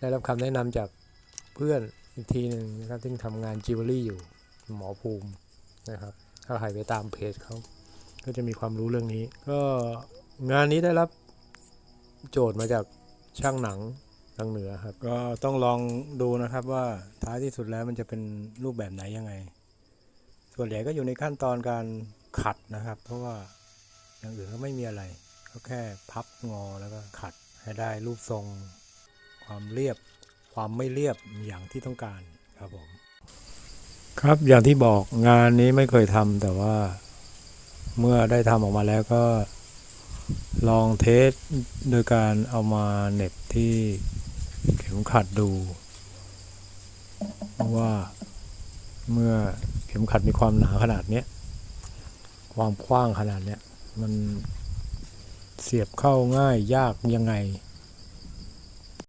ได้รับคำแนะนำจากเพื่อนอีกทีหนึ่งนะครับที่ทำงานจิวเวลรี่อยู่หมอภูมินะครับถ้าใครไปตามเพจเขาก็จะมีความรู้เรื่องนี้ ก็งานนี้ได้รับโจทย์มาจากช่างหนังทางเหนือครับ ก็ต้องลองดูนะครับว่าท้ายที่สุดแล้วมันจะเป็นรูปแบบไหนยังไง ส่วนใหญ่ก็อยู่ในขั้นตอนการขัดนะครับ เพราะว่าอย่างอื่นก็ไม่มีอะไร ก็แค่พับงอแล้วก็ขัดให้ได้รูปทรง ความเรียบ ความไม่เรียบอย่างที่ต้องการครับผมครับอย่างที่บอกงานนี้ไม่เคยทำแต่ว่าเมื่อได้ทำออกมาแล้วก็ลองเทสโดยการเอามาเน็บที่เข็มขัดดูว่าเมื่อเข็มขัดมีความหนาขนาดนี้ความกว้างขนาดนี้มันเสียบเข้าง่ายยากยังไง